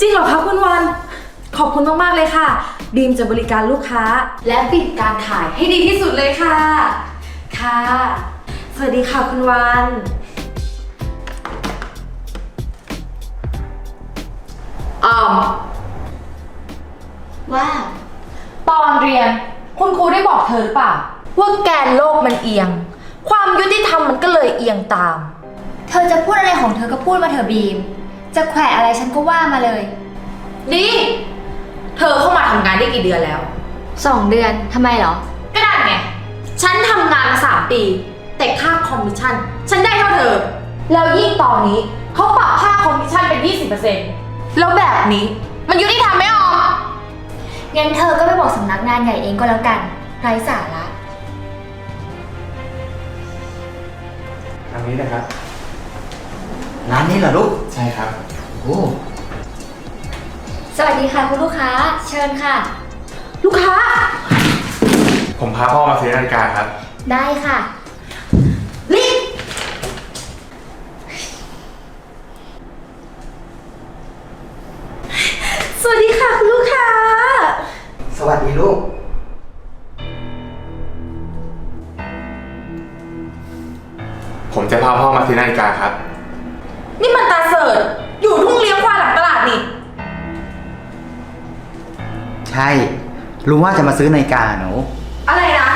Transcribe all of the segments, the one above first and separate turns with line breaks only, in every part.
จริงเหรอคะคุณวัน ขอบคุณมาก ๆ เลยค่ะบีมจะบริการลูกค้า และปิดการขายให้ดีที่สุดเลยค่ะ ค่ะ สวัสดีค่ะคุณวัน ออม
ว่า
ตอนเรียน คุณครูได้บอกเธอหรือเปล่า ว่าแกนโลกมันเอียง ความยุติธรรมมันก็เลยเอียงตาม
เธอจะพูดอะไรของเธอก็พูดมาเถอะบีม จะแขวะอะไรฉันก็ว่ามาเลย
นี่เธอเข้ามาทำงานได้กี่เดือนแล้ว
สองเดือนทำไมเหรอ
ก็ได้ไง ฉันทำงานมาสามปี แต่ค่าคอมมิชชั่น ฉันได้เท่าเธอ แล้วยิ่งตอนนี้เขาปรับค่าคอมมิชชั่นเป็น 20%แล้วแบบนี้ มันยุติธรรมไหมออม
งั้นเธอก็ไปบอกสำนักงานใหญ่เองก็แล้วกันไร้สาระ
ทางนี้นะครับ
ร้านนี้เหรอลูก
ใช่ครับ
โอ้
สวัสดีค่ะคุณลูกค้า เชิญค่ะ
ลูกค้า
ผมพาพ่อมาซื้อนาฬิกาครับ
ได้ค่ะ
นี่สวัสดีค่ะคุณลูกค้า
สวัสดีลูก
ผมจะพาพ่อมาซื้อนาฬิกาครับ
ช่ ลุงว่า
จะมาซื้อนาฬิกาหนู
อะไรนะ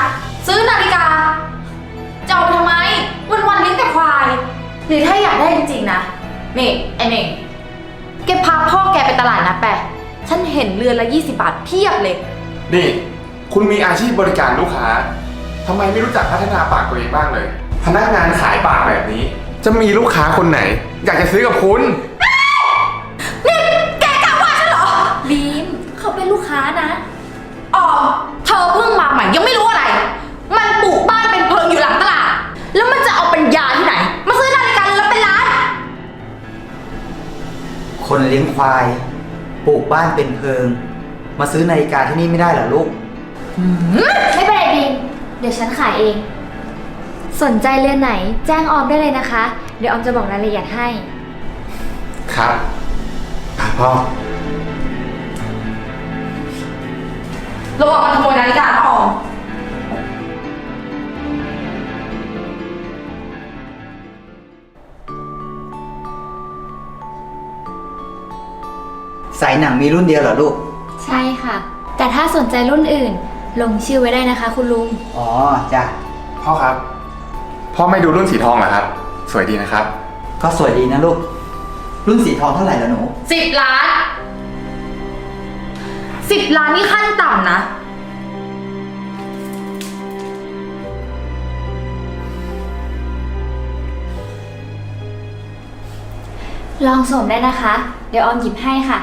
ซื้อนาฬิกาจะเอาไปทำไม วันวันๆเลี้ยงแต่ควาย หรือถ้าอยากได้จริงๆนะ นี่ไอ้เน่งแกพาพ่อแกไปตลาดนะแปะฉันเห็นเรือนละ 20 บาทเพียบเลย
นี่ คุณมีอาชีพบริการลูกค้าทำไมไม่รู้จักพัฒนาปากตัวเองบ้างเลย พนักงานขายปากแบบนี้ จะมีลูกค้าคนไหน อยากจะซื้อกับคุณ
ยังไม่รู้อะไร มันปลูกบ้านเป็นเพิงอยู่หลังตลาด แล้วมันจะเอาปัญญาที่ไหน มาซื้อนาฬิกาแล้วเป็นล้าน
คนเลี้ยงควาย ปลูกบ้านเป็นเพิง มาซื้อนาฬิกาที่นี่ไม่ได้เหรอลูก
ไม่เป็นไรบีมเดี๋ยวฉันขายเอง สนใจเรือนไหน แจ้งออมได้เลยนะคะ เดี๋ยวออมจะบอกรายละเอียดให้
ครับอะพ่อ
ระวังมันขโมยนาฬิกานะออม
สายหนังมีรุ่นเดียวเหรอลูก
ใช่ค่ะ แต่ถ้าสนใจรุ่นอื่น ลงชื่อไว้ได้นะคะ คุณลุง
อ๋อจ้ะ
พ่อครับ พ่อไม่ดูรุ่นสีทองเหรอครับ สวยดีนะครับ
ก็สวยดีนะลูก รุ่นสีทองเท่าไหร่ละหนู
สิบล้าน สิบล้านนี่ขั้นต่ำนะ
ลองสวมได้นะคะ เดี๋ยวออมหยิบให้ค่ะ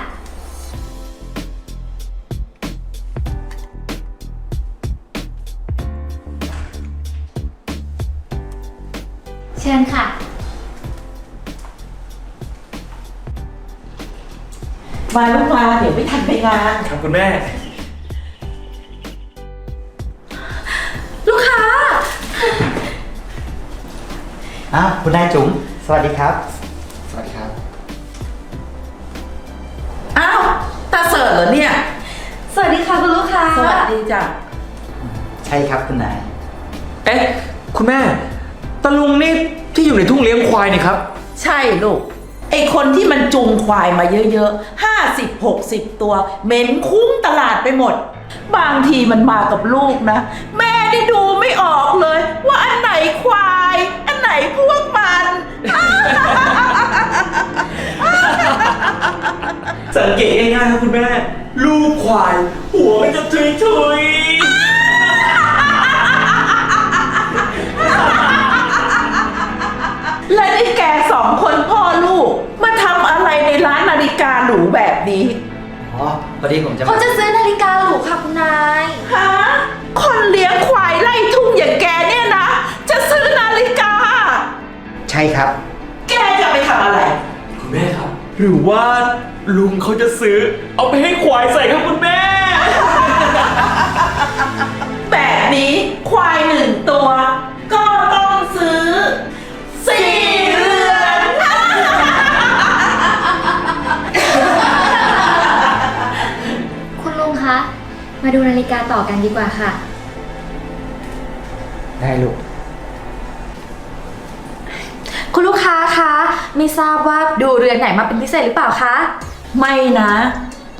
มาลูกมาเดี๋ยวไม่ทันไปงาน
ครับคุณแม่
ลูกค้า
อ้าวคุณนายจุ๋มสวัสดีครับ
สวัสดีครับ
อ้าวตาเสิร์ชเหรอเนี่ย
สวัสดีค่ะคุณลูกค้า
สวัสดีจ้ะ
ใช่ครับคุณนาย
เอ๊ะ คุณแม่ ตะลุงนี่ที่อยู่ในทุ่งเลี้ยงควายนี่ครับ
ใช่ลูกไอ คนที่มันจูงควายมาเยอะๆห้าสิบหกสิบตัว เหม็นคุ้งตลาดไปหมด บางทีมันมากับลูกนะ แม่ได้ดูไม่ออกเลย ว่าอันไหนควาย อันไหนพวกมัน
สังเกตง่ายๆครับคุณแม่ ลูกควาย หัวมันจะทุยทุ
พอ
ดีผมจะ
เขาจะซื้อนาฬิกาหรูค่ะคุณนาย
ฮะคนเลี้ยงควายไล่ทุ่งอย่างแกเนี่ยนะ จะซื้อนาฬิกา
ใช่ครับ
แกจะไปทำอะไร
คุณแม่ครับ หรือว่าลุงเขาจะซื้อ เอาไปให้ควายใส่ครับคุณแม่
แบบนี้ควายหนึ่งตัว
มาดูนาฬิกาต่อกันดีกว่าค่ะ
ได้ลูก
คุณลูกค้าคะไม่ทราบว่าดูเรือนไหนมาเป็นพิเศษหรือเปล่าคะ
ไม่นะ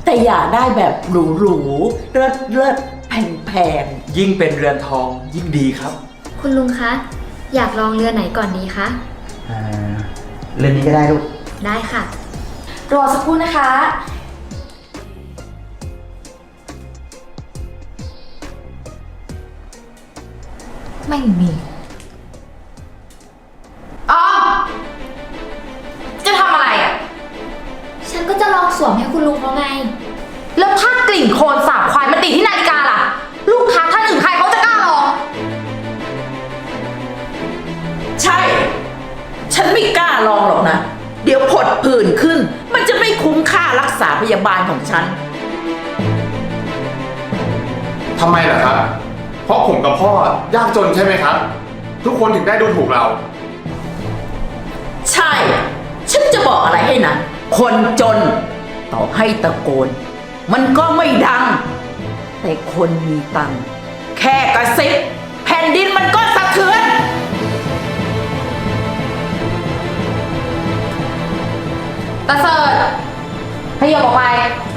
แต่อยากได้แบบหรูหรูๆเลิศเลิศแพงแพง
ยิ่งเป็นเรือนทองยิ่งดีครับ
คุณลุงคะ อยากลองเรือไหนก่อนดีคะ
อ่า เรื่องนี้ก็ได้ลูก
ได้ค่ะ
รอสักครู่นะคะ ไม่มีอ๋อจะทำอะไรอะ
ฉันก็จะลองสวมให้คุณลุงเขาไง
แล้วถ้ากลิ่นโคลนสาบควายมาติดที่นาฬิกาล่ะ ลูกค้าท่านอื่นใครเขาจะกล้าลอง
ใช่ ฉันไม่กล้าลองหรอกนะ เดี๋ยวผดผื่นขึ้น มันจะไม่คุ้มค่ารักษาพยาบาลของฉัน
ทำไมล่ะครับ เพราะผมกับพ่อยากจนใช่ไหมครับ ทุกคนถึงได้ดูถูกเรา
ใช่ ฉันจะบอกอะไรให้นะ คนจน ต่อให้ตะโกน มันก็ไม่ดัง แต่คนมีตังค์แค่กระซิบแผ่นดินมันก็สะเทือน
ตาเสิร์ตพยาบอกไป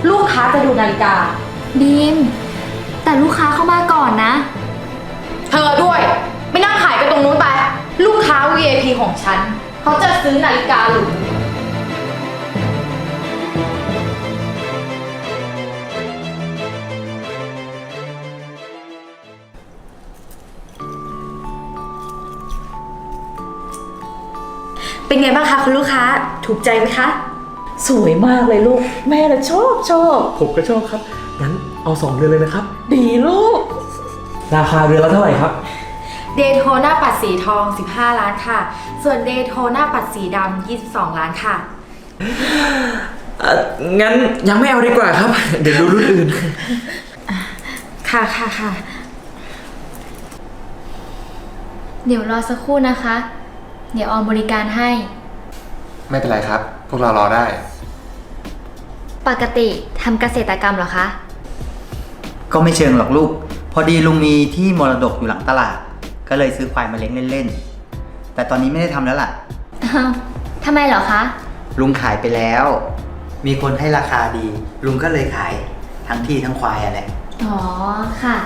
ลูกค้าจะดูนาฬิกา
บีม แต่ลูกค้าเข้ามาก่อนนะ
เธอด้วยไม่นั่งขายไปตรงนู้นไป ลูกค้า VIP ของฉัน เขาจะซื้อนาฬิกาหรูเป็นไงบ้างคะคุณลูกค้า ถูกใจไหมคะ
สวยมากเลยลูก แม่ละชอบชอบ
ผมก็ชอบครับ งั้นเอาสองเรือนเลยนะครับ
ดีลูก
ราคาเรือนละเท่าไหร่ครับ
เดโทหน้าปัดสีทอง 15 ล้านค่ะ ส่วนเดโทหน้าปัดสีดำ22 ล้านค่ะ
เอ่องั้นยังไม่เอาดีกว่าครับ เดี๋ยวดูรุ่นอื่น
ค่ะค่ะค่ะ
เดี๋ยวรอสักครู่นะคะ เดี๋ยวออมบริการให้
ไม่เป็นไรครับ พวกเรารอได้
ปกติทำเกษตรกรรมเหรอคะ
ก็ไม่เชิงหรอกลูก พอดีลุงมีที่มรดกอยู่หลังตลาด ก็เลยซื้อควายมาเลี้ยงเล่นๆ แต่ตอนนี้ไม่ได้ทำแล้วล่ะ
อ้าวทำไมเหรอคะ
ลุงขายไปแล้ว มีคนให้ราคาดี ลุงก็เลยขายทั้งที่ทั้งควายอะแหละ
อ๋อ ค่ะ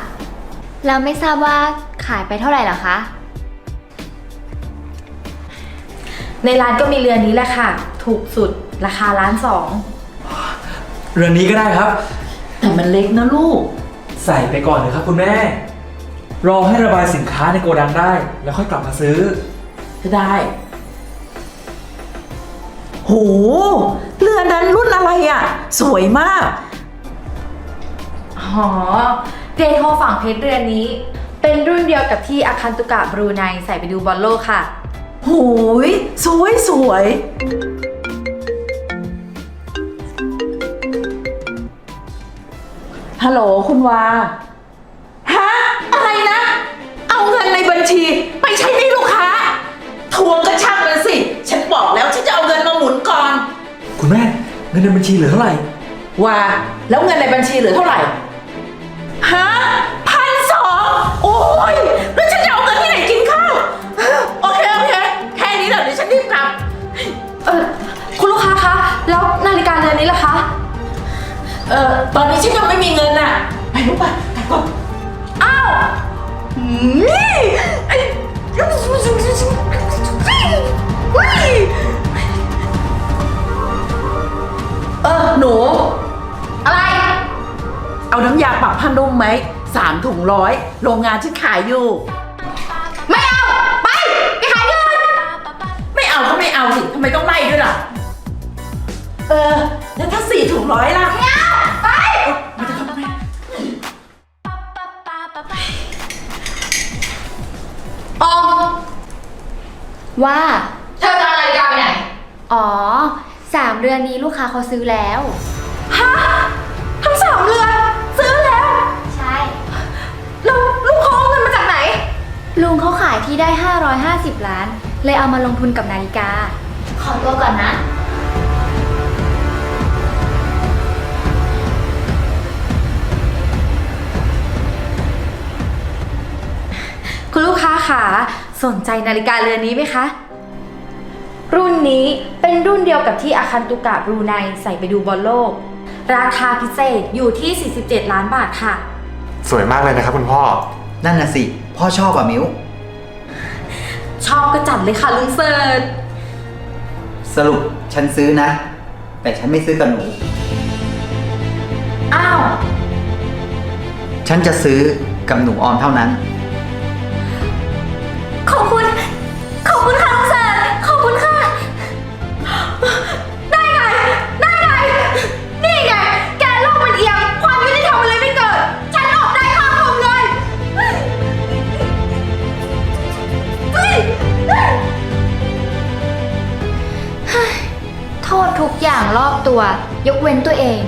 แล้วไม่ทราบว่าขายไปเท่าไหร่เหรอคะ
ในร้านก็มีเรือนนี้แหละค่ะ ถูกสุดราคาล้านสอง
เรือนนี้ก็ได้ครับ
แต่มันเล็กนะลูก
ใส่ไปก่อนเลยครับคุณแม่ รอให้ระบายสินค้าในโกดังได้ แล้วค่อยกลับมาซื้อ
ก็ได้ โห เรือนั้นรุ่นอะไรอะ สวยมาก
อ๋อเดโทฝั่งเพชรเรือนนี้ เป็นรุ่นเดียวกับที่อาคันตุกะบรูไนใส่ไปดูบอลโลกค่ะ
โหย สวยสวย ฮัลโหลคุณวา ฮะ อะไรนะ เอาเงินในบัญชี ไปใช้หนี้ลูกค้า ทวงกระช่างเลยสิ ฉันบอกแล้วฉันจะเอาเงินมาหมุนก่อน
คุณแม่เงินในบัญชีเหลือเท่าไหร่
ว่าแล้วเงินในบัญชีเหลือเท่าไหร่ ฮะพันสองโอ้ยแล้วฉันจะเอาเงินที่ไหนกินข้าว โอเค โอเค แค่นี้เดี๋ยวเดี๋ยวฉันรีบกลับ
เออคุณลูกค้าคะ แล้วนาฬิกาเรือนนี้ล่ะคะ
เออตอนนี้ฉันยังไม่มีเงินน่ะ ไปลูกไปไปก่อน
อ้าวหืมไอ้เฮ้ย
เออหนู
อะไร
เอาน้ำยาปรับผ้านุ่มไหมสามถุงร้อยโรงงานฉันขายอยู่
ไม่เอา ไป ไปขายเงิน
ไม่เอาก็ไม่เอาสิทำไมต้องไล่ด้วยล่ะ เออ แล้วถ้าสี่ถุงร้อยล่ะ
ว่า
เธอจะอานาฬิกาไปไหน
อ๋อสามเรือนนี้ลูกค้าเขาซื้อแล้ว
ฮะทั้งสามเรือนซื้อแล้ว
ใช่
แล้วลูกเขาเอาเงินมาจากไหน
ลุงเขาขายที่ได้ 550 ล้าน เลยเอามาลงทุนกับนาฬิกา ขอตัวก่อนนะ คุณลูกค้าขา สนใจนาฬิกาเรือนนี้ไหมคะ รุ่นนี้เป็นรุ่นเดียวกับที่อาคันตุกะบรูไนใส่ไปดูบอลโลก ราคาพิเศษอยู่ที่ 47 ล้านบาทค่ะ
สวยมากเลยนะครับคุณพ่อ
นั่นน่ะสิ พ่อชอบอะมิว
ชอบก็จัดเลยค่ะลุงเสิร์ช
สรุปฉันซื้อนะ แต่ฉันไม่ซื้อกับหนู
อ้าว
ฉันจะซื้อกับหนูออมเท่านั้น
รอบ
ตั
ว ยกเว้นตัวเอง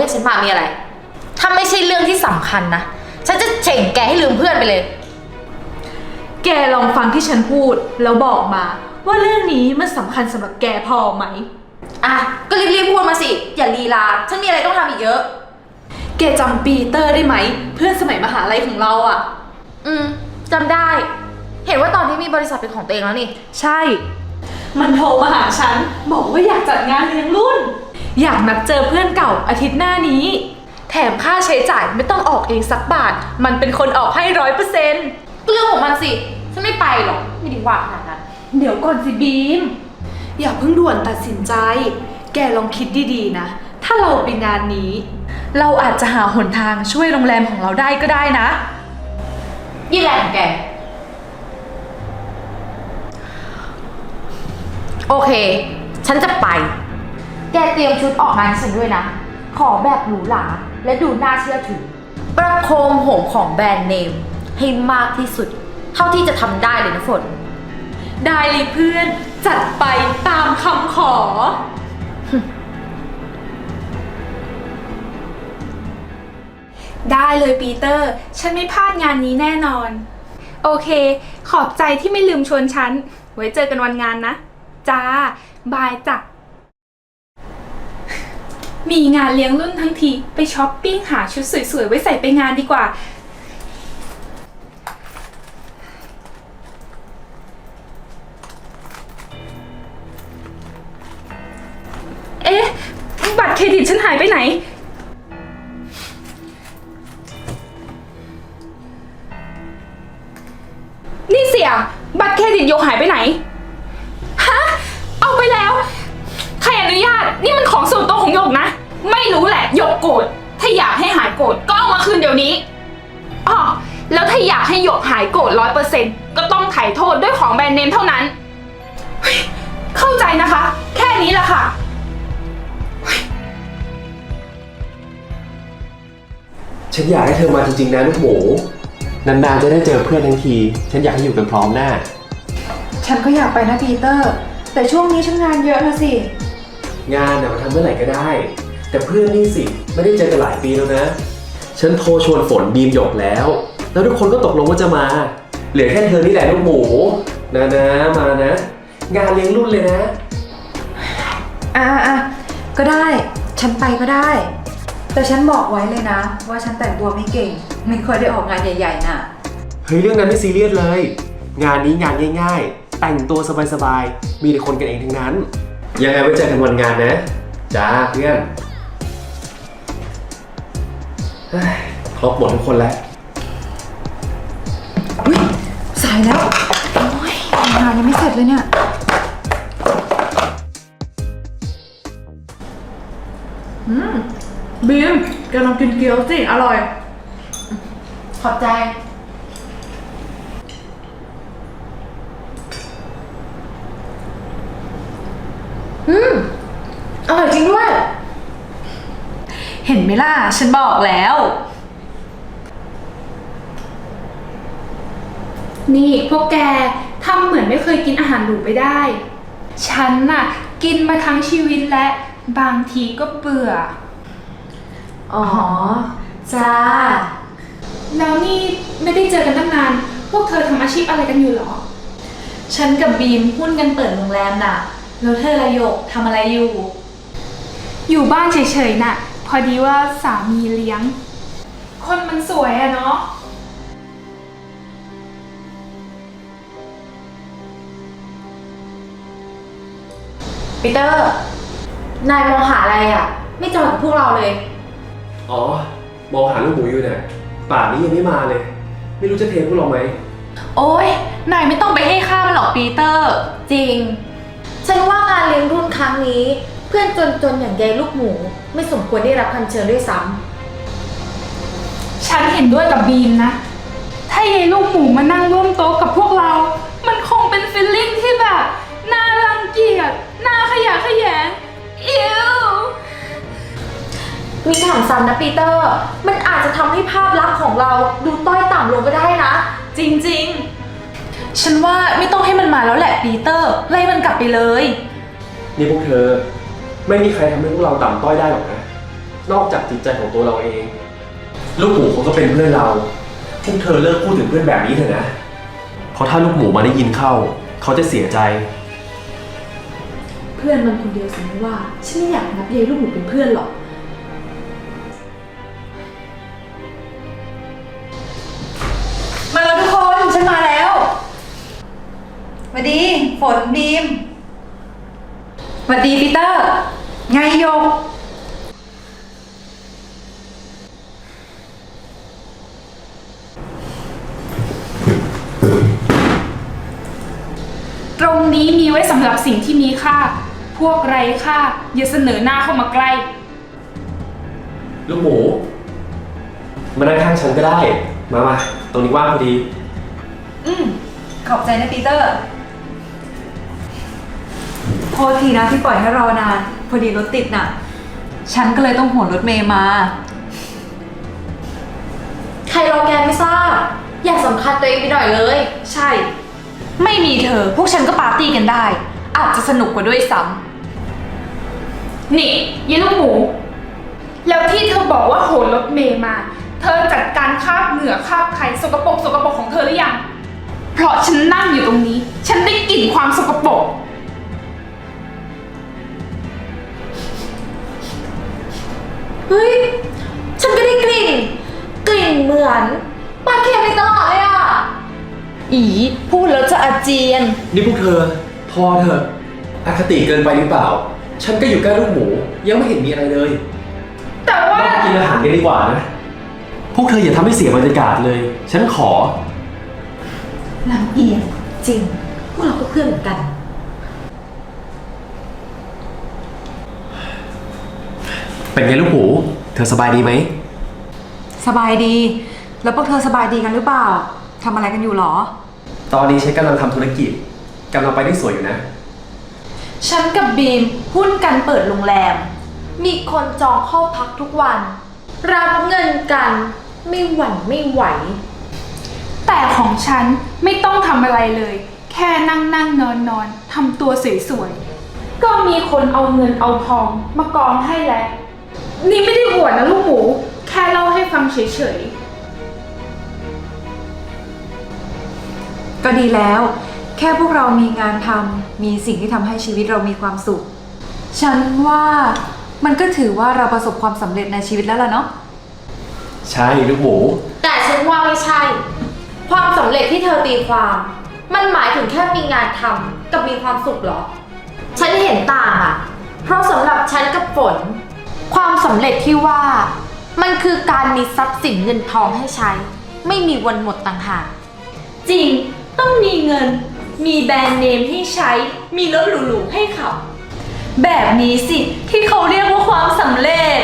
เรียกฉันมามีอะไร ถ้าไม่ใช่เรื่องที่สำคัญนะ ฉันจะเฉ่งแกให้ลืมเพื่อนไปเลย
แกลองฟังที่ฉันพูดแล้วบอกมา ว่าเรื่องนี้มันสำคัญสำหรับแกพอไหม
อะ ก็รีบๆพูดมาสิ อย่าลีลา ฉันมีอะไรต้องทำอีกเยอะ
แกจำปีเตอร์ได้ไหม เพื่อนสมัยมหาลัยของเราอะ่ะ
อืมจำได้ เห็นว่าตอนนี้มีบริษัทเป็นของตัวเองแล้วนี่
ใช่ มันโทรมาหาฉัน บอกว่าอยากจัดงานเลี้ยงรุ่น อยากนัดเจอเพื่อนเก่าอาทิตย์หน้านี้ แถมค่าใช้จ่ายไม่ต้องออกเองสักบาท มันเป็นคนออกให้ร้อยเปอร์เซ็นต์
เรื่องของมันสิ ฉันไม่ไปหรอกไม่ได้ว่าขนาดนั้น
เดี๋ยวก่อนสิบีม อย่าเพิ่งด่วนตัดสินใจ แกลองคิดดีๆนะ ถ้าเราไปงานนี้ เราอาจจะหาหนทางช่วยโรงแรมของเราได้ก็ได้นะ
ยี่แหละของแก โอเค ฉันจะไป แกเตรียมชุดออกงานฉันด้วยนะ ขอแบบหรูหราและดูน่าเชื่อถือ ประโคมโหมของแบรนด์เนมให้มากที่สุด เท่าที่จะทำได้เลยนะฝน
ได้เลยเพื่อน จัดไปตามคำขอ
ได้เลยปีเตอร์ ฉันไม่พลาดงานนี้แน่นอน โอเค ขอบใจที่ไม่ลืมชวนฉัน ไว้เจอกันวันงานนะ จ้า บายจ้ะ มีงานเลี้ยงรุ่นทั้งที ไปช้อปปิ้งหาชุดสวยๆ ไว้ใส่ไปงานดีกว่า เอ๊ะ บัตรเครดิตฉันหายไปไหน นี่เสีย บัตรเครดิตโยหายไปไหน ฮะ เอาไปแล้ว นุญาต นี่มันของส่วนตัวของโยกนะ ไม่รู้แหละโยกโกรธ ถ้าอยากให้หายโกรธก็เอามาคืนเดี๋ยวนี้อ๋อแล้วถ้าอยากให้โยกหายโกรธร้อยเปอร์เซ็นต์ก็ต้องไถ่โทษด้วยของแบรนด์เนมเท่านั้นเฮ้ยเข้าใจนะคะ แค่นี้แหละค่ะ
ฉันอยากให้เธอมาจริงๆนะลูกหมูนานๆจะได้เจอเพื่อนทั้งที ฉันอยากให้อยู่กันพร้อมหน้า
ฉันก็อยากไปนะปีเตอร์ แต่ช่วงนี้ฉันงานเยอะนะสิ
งานน่ะมันทำเมื่อไหร่ก็ได้ แต่เพื่อนนี่สิไม่ได้เจอกันหลายปีแล้วนะ ฉันโทรชวนฝนบีมหยกแล้ว แล้วทุกคนก็ตกลงว่าจะมา เหลือแค่เธอนี่แหละลูกหมู นะนะมานะ งานเลี้ยงรุ่นเลยนะ
อะอะก็ได้ ฉันไปก็ได้ แต่ฉันบอกไว้เลยนะ ว่าฉันแต่งตัวไม่เก่ง ไม่ค่อยได้ออกงานใหญ่ๆน่ะ
เฮ้ยเรื่องนั้นไม่ซีเรียสเลย งานนี้งานง่าย ๆ แต่งตัวสบายๆ มีแต่คนกันเองทั้งนั้น ยังไงไว้เจอกันวันงานนะ จ้าเพื่อนเฮ้ยครบหมดทุกคนแล้ว
อุ้ยสายแล้ว โอ้ยงานยังไม่เสร็จเลยเนี่ย
บีมแกลองกินเกี๊ยวสิ อร่อย
ขอบใจ อืมอร่อยจริงด้วย
เห็นไหมล่ะ ฉันบอกแล้ว นี่พวกแกทำเหมือนไม่เคยกินอาหารหรูไปได้ ฉันน่ะ กินมาทั้งชีวิตและบางทีก็เบื่อ
อ๋อ จ้า
แล้วนี่ไม่ได้เจอกันตั้งนาน พวกเธอทำอาชีพอะไรกันอยู่เหรอ
ฉันกับบีมหุ้นกันเปิดโรงแรมน่ะ แล้วเธอระโยกทำอะไรอยู่
อยู่บ้านเฉยๆน่ะ พอดีว่าสามีเลี้ยง คนมันสวยอะเนาะ
ปีเตอร์ นายมองหาอะไรอะ ไม่จอยกับพวกเราเลย
อ๋อ มองหาลูกหมูอยู่เนี่ยป่านนี้ยังไม่มาเลย ไม่รู้จะเทพวกเราไหม
โอ้ยนายไม่ต้องไปให้ค่ามันหรอกปีเตอร์
จริง ฉันว่างานเลี้ยงรุ่นครั้งนี้ เพื่อนจนๆอย่างยายลูกหมู ไม่สมควรได้รับคำเชิญด้วยซ้
ฉันเห็นด้วยกับบีมนะ ถ้ายายลูกหมูมานั่งร่วมโต๊ะกับพวกเรา มันคงเป็นฟีลลิ่งที่แบบน่ารังเกียจน่าขยะแขยงอิวำ
มีถามซ้ำนะปีเตอร์ มันอาจจะทำให้ภาพลักษณ์ของเราดูต้อยต่ำลงก็ได้นะ
จริงๆ ฉันว่าไม่ต้องให้มันมาแล้วแหละปีเตอร์ ไล่มันกลับไปเลย
นี่พวกเธอ ไม่มีใครทำให้พวกเราต่ำต้อยได้หรอกนะ นอกจากจิตใจของตัวเราเอง ลูกหมูเขาก็เป็นเพื่อนเรา พวกเธอเลิกพูดถึงเพื่อนแบบนี้เถอะนะ เพราะถ้าลูกหมูมาได้ยินเข้า เขาจะเสียใจ
เพื่อนมันคนเดียวสิว่า ฉันไม่อยากนับยายลูกหมูเป็นเพื่อนหรอก ฝนบีมสวัสดีปีเตอร์ ไงโยก
ตรงนี้มีไว้สำหรับสิ่งที่มีค่า พวกไร้ค่าอย่าเสนอหน้าเข้ามาใกล้
ลูกหมู มานั่งข้างฉันก็ได้ มามา ตรงนี้ว่างพอดี
อืม ขอบใจนะปีเตอร์โท ษทีนะที่ปล่อยให้รอนาน พอดีรถติดน่ะ ฉันก็เลยต้องโหนรถเมย์มา
ใครรอแกไม่ทราบ อยากสำคัญตัวเองไปหน่อยเลย
ใช่ ไม่มีเธอ พวกฉันก็ปาร์ตี้กันได้ อาจจะสนุกกว่าด้วยซ้
นี่ยายลูกหมู แล้วที่เธอบอกว่าโหนรถเมย์มา เธอจัดการคราบเหงื่อคราบไข่สกปรกสกปรกของเธอหรือยัง เพราะฉันนั่งอยู่ตรงนี้ ฉันได้กลิ่นความสกปรก
เฮ้ย ฉันก็ได้กลิ่น กลิ่นเหมือนปลาเค็มในตลาดเลยอะำ
อีพูดแล้วจะอาเจียน
นี่พวกเธอ พอเถอะอคติเกินไปหรือเปล่า ฉันก็อยู่ใกล้ลูกหมู ยังไม่เห็นมีอะไรเลย
แต่ว่า
เราไปกินอาหารกันดีกว่านะ พวกเธออย่าทำให้เสียบรรยากาศเลย ฉันขอ
ลำเอียงจริง พวกเราก็เพื่อนเหมือนกัน
เป็นไงลูกหมู เธอสบายดีไหม
สบายดี แล้วพวกเธอสบายดีกันหรือเปล่าทำอะไรกันอยู่หรอ
ตอนนี้ฉันกำลังทำธุรกิจกำลังไปได้สวยอยู่นะ
ฉันกับบีมหุ้นกันเปิดโรงแรม
มีคนจองเข้าพักทุกวัน รับเงินกันไม่หวั่นไม่ไหว
แต่ของฉันไม่ต้องทำอะไรเลย แค่นั่งนั่งนอนนอนทำตัวสวยๆ ก็มีคนเอาเงินเอาทองมากองให้แล้ว นี่ไม่ได้อวดนะลูกหมู แค่เล่าให้ฟังเฉยๆ
ก็ดีแล้ว แค่พวกเรามีงานทำมีสิ่งที่ทำให้ชีวิตเรามีความสุข ฉันว่ามันก็ถือว่าเราประสบความสำเร็จในชีวิตแล้วล่ะเนาะ
ใช่ลูกหมู
แต่ฉันว่าไม่ใช่ ความสำเร็จที่เธอตีความ มันหมายถึงแค่มีงานทำกับมีความสุขเหรอ ฉันเห็นต่างอะเพราะสำหรับฉันกับฝน ความสำเร็จที่ว่า
มันคือการมีทรัพย์สินเงินทองให้ใช้ ไม่มีวันหมดต่างหาก
จริงต้องมีเงิน มีแบรนด์เนมให้ใช้ มีรถหรูๆให้ขับ แบบนี้สิ ที่เขาเรียกว่าความสำเร็จ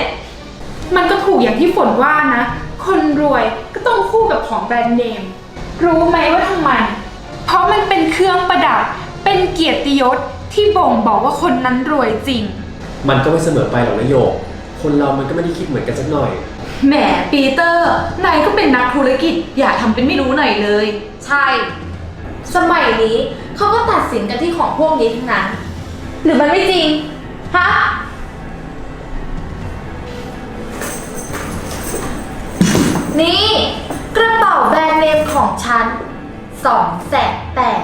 มันก็ถูกอย่างที่ฝนว่านะ คนรวยก็ต้องคู่กับของแบรนด์เนม รู้ไหมว่าทำไม เพราะมันเป็นเครื่องประดับ เป็นเกียรติยศที่บ่งบอกว่าคนนั้นรวยจริง
มันก็ไม่เสมอไปหรอกนะโยก คนเรามันก็ไม่ได้คิดเหมือนกันสักหน่อย
แหมปีเตอร์ นายก็เป็นนักธุรกิจ อย่าทำเป็นไม่รู้หน่อยเลย
ใช่ สมัยนี้เขาก็ตัดสินกันที่ของพวกนี้ทั้งนั้น หรือมันไม่จริง ฮะ นี่ กระเป๋าแบรนด์เนมของฉันสองแสนแปด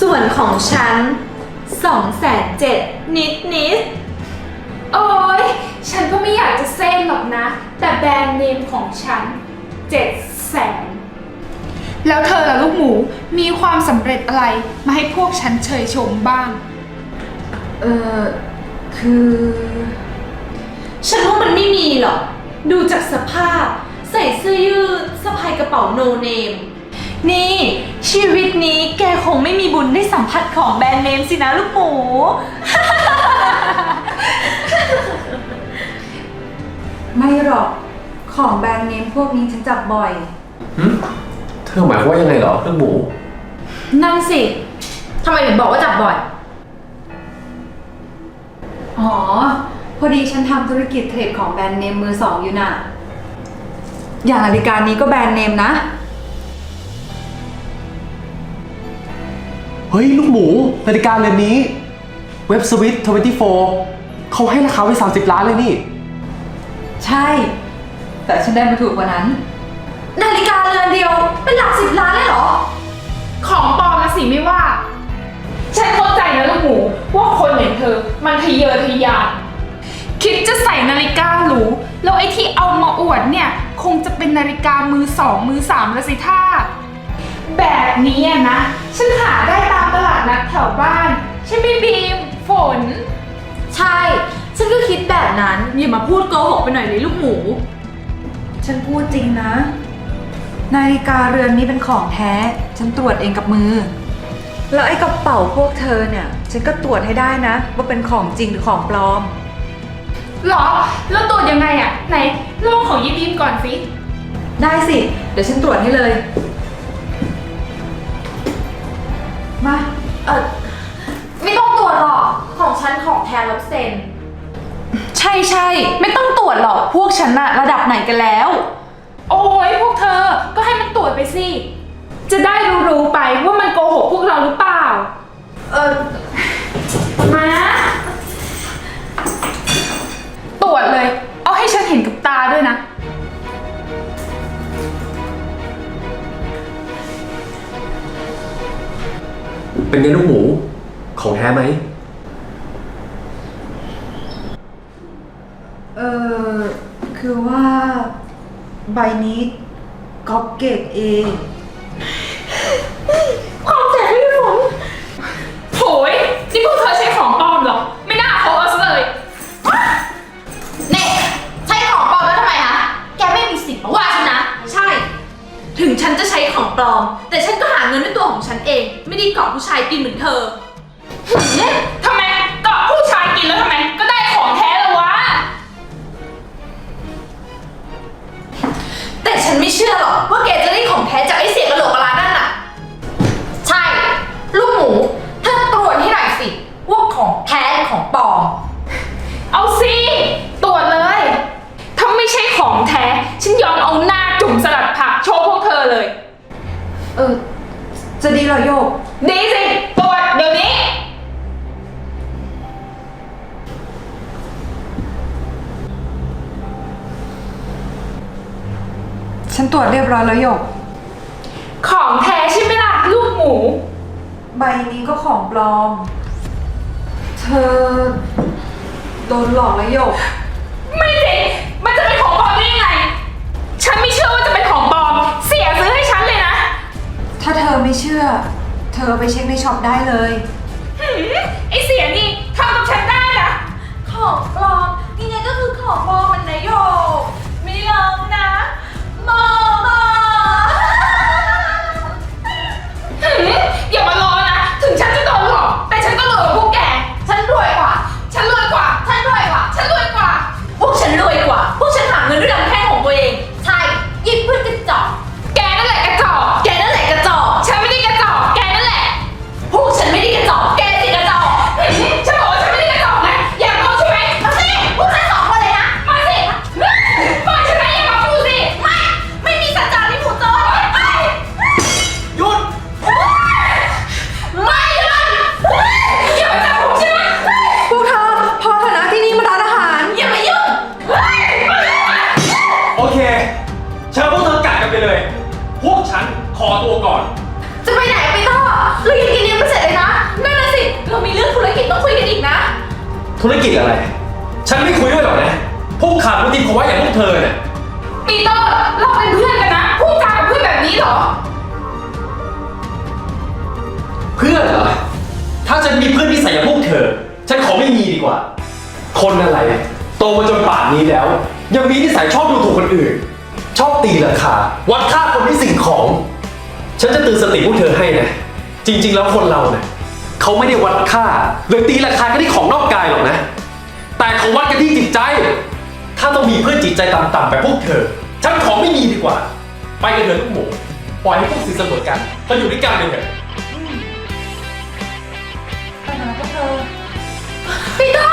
ส่วนของฉัน สองแสนเจ็ดนิดนิดโอ้ยฉันก็ไม่อยากจะเส้นหรอกนะ แต่แบรนด์เนมของฉันเจ็ดแสน
แล้วเธอล่ะลูกหมูมีความสำเร็จอะไรมาให้พวกฉันเชยชมบ้าง
เออคือ
ฉันว่ามันไม่มีหรอก ดูจากสภาพ ใส่เสื้อยืดสะพายกระเป๋าโนเนม นี่ชีวิตนี้แกคงไม่มีบุญได้สัมผัสของแบรนด์เนมสินะลูกหมู
ไม่หรอก ของแบรนด์เนมพวกนี้ฉันจับบ่อย
หึเธอหมายความว่ายังไงเหรอเรื่องหมู
นั่นสิทำไมถึงบอกว่าจับบ่อย
อ๋อ พอดีฉันทำธุรกิจเทรดของแบรนด์เนมมือสองอยู่น่ะ อย่างนาฬิกานี้ก็แบรนด์เนมนะ
เฮ้ย ลูกหมูนาฬิกาเรือนนี้ เว็บสวิต24เขาให้ราคาไว้ 30 ล้านเลยนี่
ใช่ แต่ฉันได้มาถูกกว่านั้น
นาฬิกาเรือนเดียวเป็นหลักสิบล้านเลยเหรอ
ของปลอมนะสิไม่ว่า ฉันเข้าใจนะลูกหมูว่าคนอย่างเธอ มันทะเยอทะยาน คิดจะใส่นาฬิกาหรู แล้วไอ้ที่เอามาอวดเนี่ย คงจะเป็นนาฬิกามือสองมือสามแล้วสิท่า แบบนี้อะนะ ฉันหาได้ตามตลาด นัดแถวบ้าน ใช่ไหมบีม ฝน
ใช่ ฉันก็คิดแบบนั้น
อย่ามาพูดโกหกไปหน่อยเลยลูกหมู
ฉันพูดจริงนะ นาฬิกาเรือนนี้เป็นของแท้ ฉันตรวจเองกับมือ แล้วไอ้กระเป๋าพวกเธอเนี่ย ฉันก็ตรวจให้ได้นะ ว่าเป็นของจริงหรือของปลอม
หรอ แล้วตรวจยังไงอะไหนลองของยิบยิมก่อนสิ
ได้สิ เดี๋ยวฉันตรวจให้เลย มา
เออไม่ต้องตรวจหรอก ของฉันของแท้ร้อยเปอร์เซ็นต์
ใช่ใช่ไม่ต้องตรวจหรอกพวกฉันอะระดับไหนกันแล้ว
โอ้ยพวกเธอ ก็ให้มันตรวจไปสิ จะได้รู้ๆไปว่ามันโกหกพวกเราหรือเปล่า
เออ
มา เป็
นไงลูกหมู ของแท้ไหม
เออคือว่าใบนี้ก๊อปเกรดเอ
ปลอม
แต่
ฉันก็หาเงินด้วยตัวของฉันเอง ไม่ได้เกาะผู้ชายกินเหมือนเธอ
ทำไมเกาะผู้ชายกินแล้วทำไม ก็ได้ของแท้แล้ววะ
แต่ฉันไม่เชื่อหรอกว่าแกจะได้ของแท้จากไอ้เสียกระโหลกกะลานั่นน่
อยแล้
วโย
ก
ของแท้ใช่ไหมล่ะลูกหมู
ใบนี้ก็ของปลอม เธอ โดนหลอกแล้วโยก
ไม่จริงมันจะเป็นของปลอมได้ยังไง ฉันไม่เชื่อว่าจะเป็นของปลอม เสียซื้อให้ฉันเลยนะ
ถ้าเธอไม่เชื่อ เธอไปเช็คในช็อปได้เลย
ขอตัวก่อน
จะไปไหนไปต่อเรายังกินเลี้ยงไม่เสร็จเลยนะ นั่นน่ะสิ เรามีเรื่องธุรกิจต้องคุยกันอีกนะ
ธุรกิจอะไร ฉันไม่คุยด้วยหรอกนะ พวกขาดวุฒิภาวะอย่างพวกเธอเนี่ย
ปีเตอร์ เราเป็นเพื่อนกันนะ พูดจากับเพื่อนแบบนี้เหรอ
เพื่อนเหรอ ถ้าฉันมีเพื่อนที่ใส่อย่างพวกเธอ ฉันขอไม่มีดีกว่า คนอะไรโตมาจนป่านนี้แล้ว ยังมีนิสัยชอบดูถูกคนอื่น ชอบตีราคา วัดค่าคนที่สิ่งของ ฉันจะเตือนสติพวกเธอให้นะ จริง ๆ แล้วคนเราเนี่ยเขาไม่ได้วัดค่าหรือตีราคากันที่ของนอกกายหรอกนะ แต่เขาวัดกันที่จิตใจ ถ้าต้องมีเพื่อนจิตใจต่ำๆแบบพวกเธอ ฉันขอไม่มีดีกว่า ไปกันเถอะลูกหมู ปล่อยให้พวกสินเสมอกันมาอยู่ด้วยกันเลยเถอะ
ปีเตอร์